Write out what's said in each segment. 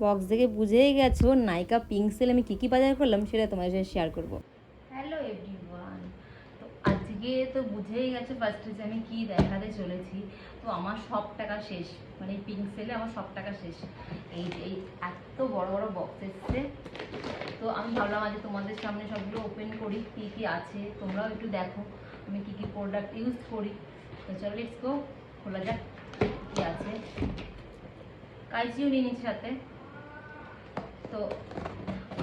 Box দেখে বুঝেই গেছো নাইকা পিঙ্ক সেল আমি কী কী বাজার করলাম সেটা তোমার সাথে শেয়ার করব। হ্যালো এভরিওয়ান তো আজকে তো বুঝেই গেছো ফার্স্টে যে আমি কী দেখাতে চলেছি। তো আমার সব টাকা শেষ মানে পিঙ্ক সেলে আমার সব টাকা শেষ। এই এই এত বড় বড় বক্স এসছে। তো আমি ভাবলাম আজ তোমাদের সামনে সবগুলো ওপেন করি, কী কী আছে, তোমরাও একটু দেখো আমি কী কী প্রোডাক্ট ইউজ করি। তো চলো লেটস গো খোলা যাক কী আছে। কাইচিও নিয়ে নিচ্ছি সাথে। তো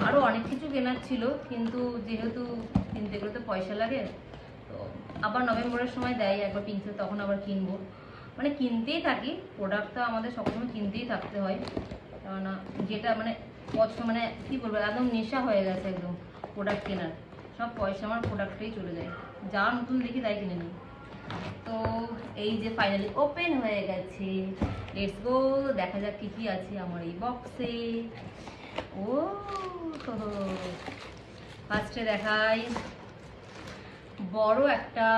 আরও অনেক কিছু কেনার ছিল, কিন্তু যেহেতু কিনতে গেলে তো পয়সা লাগে, তো আবার নভেম্বরের সময় দেয়, একবার পিনসেল তখন আবার কিনবো। মানে কিনতেই থাকি প্রোডাক্ট তো আমাদের সবসময় কিনতেই থাকতে হয়। কেননা যেটা মানে পছন্দ মানে কী বলব, একদম নেশা হয়ে গেছে একদম প্রোডাক্ট কেনার। সব পয়সা আমার প্রোডাক্টেই চলে যায়। যা নতুন দেখি তাই কিনে নিই। তো এই যে ফাইনালি ওপেন হয়ে গেছে লেটস গো দেখা যাক কি কি আছে আমার এই বক্সে ও ফার্স্টে দেখাই, বড় একটা,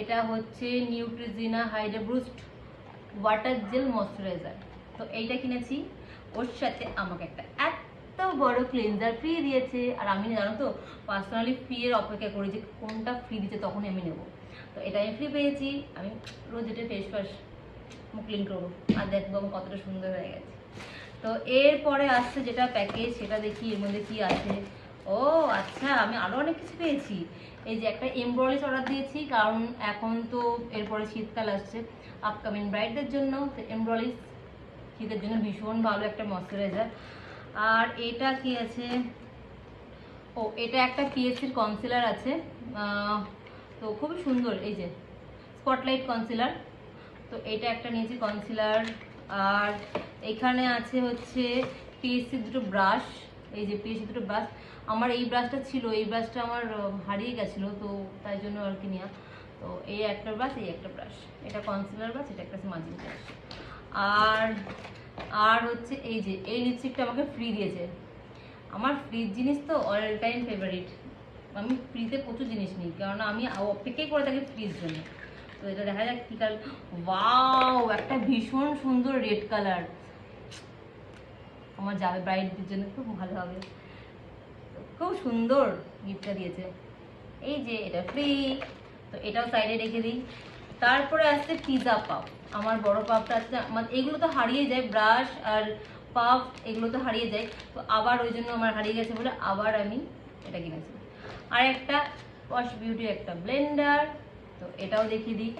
এটা হচ্ছে Neutrogena Hydro Boost water gel moisturizer তো এইটা কিনেছি, ওর সাথে আমাকে একটা এত বড় ক্লিনজার ফ্রি দিয়েছে। আর আমি জানো তো পার্সোনালি ফ্রি এর অপেক্ষা করি যে কোনটা ফ্রি দিচ্ছে তখনই আমি নেব। তো এটা আমি ফ্রি পেয়েছি, আমি রোজ এটা ফেস ওয়াশ ক্লিন করব। আর দেখব আমি কতটা সুন্দর হয়ে গেছে। তো এরপরে আসছে যেটা প্যাকেজ সেটা দেখি, এর মধ্যে কি আছে? ও আচ্ছা আমি আরও অনেক কিছু পেয়েছি। এই যে একটা এমব্রয়ডারি অর্ডার দিয়েছি, কারণ এখন তো এরপরে শীতকাল আসছে। আপকামিং ব্রাইডদের জন্য, তো এমব্রয়ডারি শীতের জন্য ভীষণ ভালো একটা ময়শ্চারাইজার আর এটা কি আছে? ও, এটা একটা পিএসসির কনসিলার আছে। তো খুবই সুন্দর, এই যে স্পটলাইট কনসিলার তো এটা একটা নিয়েছি কনসিলার আর এখানে আছে হচ্ছে পিএসসি দুটো ব্রাশ এই যে পিএসসি দুটো ব্রাশ আমার এই ব্রাশটা ছিল, এই ব্রাশটা আমার হারিয়ে গেছিল, তো তাই জন্য আর কি নেওয়া তো এই একটা ব্রাশ এই একটা ব্রাশ এটা কনসিলার ব্রাশ এটা একটা মাজিং ব্রাশ আর আর হচ্ছে এই যে, এই লিপস্টিকটা আমাকে ফ্রি দিয়েছে। আমার ফ্রিজ জিনিস তো অল টাইম ফেভারিট আমি ফ্রিতে প্রচুর জিনিস নিই কারণ আমি অপেক্ষাই করে থাকি ফ্রিজ জন্য। তো এটা দেখা যাক কি কালার। ওয়াও একটা ভীষণ সুন্দর রেড কালার আমার যাবে ব্রাইডদের জন্য, খুব ভালো হবে। খুব সুন্দর গিফটটা দিয়েছে। এই যে এটা ফ্রি তো এটাও সাইডে রেখে দিই। তারপরে আসছে পিজা পাপ আমার বড় পাপটা আসছে, আমার এগুলো তো হারিয়ে যায় ব্রাশ আর পাপ এগুলো তো হারিয়ে যায়। তো আবার ওই জন্য আমার হারিয়ে গেছে বলে আবার আমি এটা কিনেছি। আর একটা ওয়াশ বিউটি একটা ব্লেন্ডার তো এটাও দেখিয়ে দিই।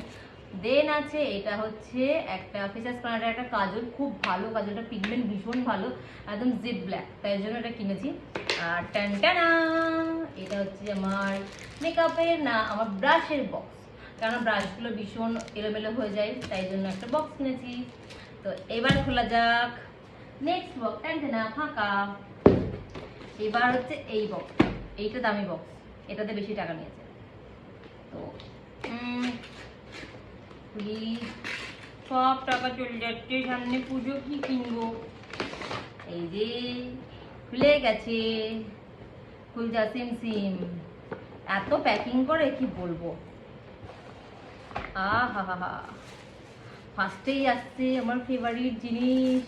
দেন আছে, এটা হচ্ছে একটা ফেসাস কর্নারের একটা কাজল, খুব ভালো কাজলটা পিগমেন্ট ভীষণ ভালো, একদম জিপ ব্ল্যাক তাই জন্য এটা কিনেছি। আর টানটানা এটা হচ্ছে আমার মেকআপের না, আমার ব্রাশের বক্স কারণ ব্রাশগুলো ভীষণ এলোমেলো হয়ে যায়, তাই জন্য একটা বক্স কিনেছি। তো এবার খোলা যাক। নেক্সট বক্স টানটানা ফাঁকা। এবার হচ্ছে এই বক্স এইটা দামি বক্স এটাতে বেশি টাকা নিয়েছে। তো সব টাকা চলে যাচ্ছে, সামনে পুজো কি কিনবো? এই যে, খুলে গেছে। সিম সিম। এত প্যাকিং করে কি বলব? আহা হা হা ফার্স্টেই আসছে আমার ফেভারিট জিনিস।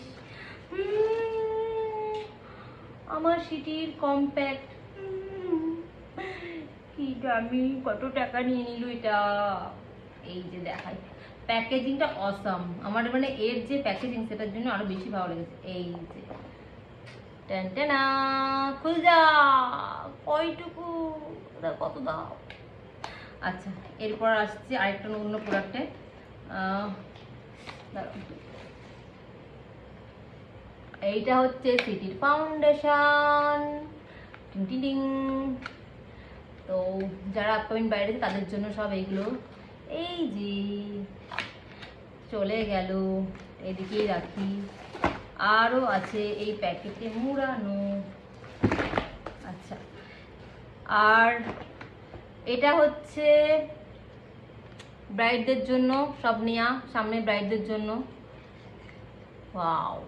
আমার সিটির কম্প্যাক্ট কি দামি কত টাকা নিয়ে নিল এটা? এই যে দেখাই। প্যাকেজিংটা অসাম আমার মানে এর যে প্যাকেজিং সেটার জন্য আরও বেশি ভালো লেগেছে। এই যে। কয়টুকু? কত আচ্ছা এরপর আসছে আরেকটা প্রোডাক্টে এইটা হচ্ছে সিটির ফাউন্ডেশন তো যারা আপকামিং বাইরে আছে, তাদের জন্য সব এইগুলো। এই যে, চলে গেল। এদিকেই রাখি। আরও আছে এই প্যাকেটে মুড়ানো। আচ্ছা। আর এটা হচ্ছে ব্রাইডদের জন্য, সব নেয়া সামনে ব্রাইডদের জন্য। ওয়াও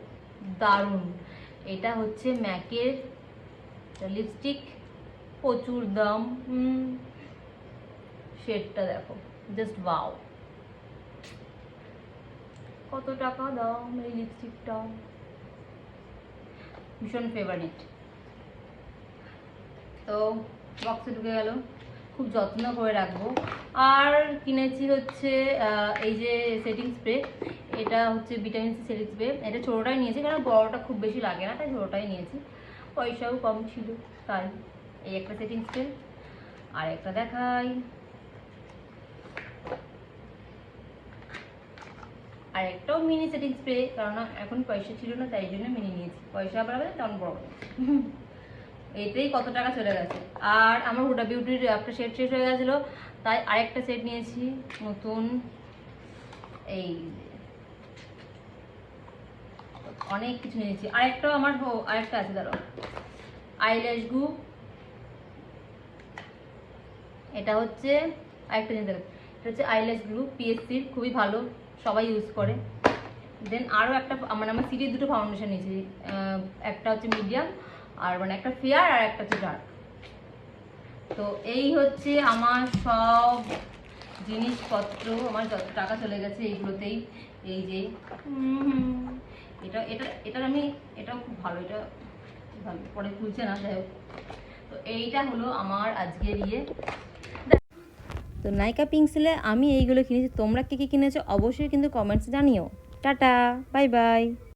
দারুণ। এটা হচ্ছে ম্যাকের লিপস্টিক প্রচুর দাম শেডটা দেখো জাস্ট ওয়াও কত টাকা দাম এই লিপস্টিকটা ভীষণ ফেভারিট তো বক্সে ঢুকে গেল, খুব যত্ন করে রাখব। আর কিনেছি হচ্ছে এই যে সেটিং স্প্রে এটা হচ্ছে ভিটামিন সি সেটিং স্প্রে এটা ছোটোটাই নিয়েছি, কারণ বড়োটা খুব বেশি লাগে না, তাই ছোটোটাই নিয়েছি। পয়সাও কম ছিল, তাই। এই একটা সেটিং স্প্রে আর একটা দেখাই। আর একটাও মিনি সেটিং স্প্রে কারণ এখন পয়সা ছিল না, তাই জন্য মিনি নিয়েছি। পয়সা বাড়াবে, তখন বড়। এতেই কত টাকা চলে গেছে। আর আমার হুডা বিউটির একটা সেট শেষ হয়ে গেছিল, তাই আরেকটা সেট নিয়েছি, নতুন। এই অনেক কিছু নিয়েছি। আরেকটাও আমার আরেকটা আছে ধরো আইল্যাশ গু এটা হচ্ছে আরেকটা জিনিস দেখো এটা হচ্ছে আইল্যাশ গ্লু পিএসসির খুবই ভালো সবাই ইউজ করে। দেন আরও একটা মানে আমার সিটির দুটো ফাউন্ডেশন নিয়েছি একটা হচ্ছে মিডিয়াম আর মানে একটা ফেয়ার আর একটা হচ্ছে ডার্ক তো এই হচ্ছে আমার সব জিনিসপত্র আমার যত টাকা চলে গেছে এইগুলোতেই এই যে এটা এটা এটার আমি এটাও খুব ভালো এটা ভালো পরে খুলছে না যাই হোক। তো এইটা হলো আমার আজকের ইয়ে। তো নাইকা পিঙ্কসেলে আমি এইগুলো কিনেছি। তোমরা কী কী কিনেছো অবশ্যই কিন্তু কমেন্টস জানিও। Tata bye bye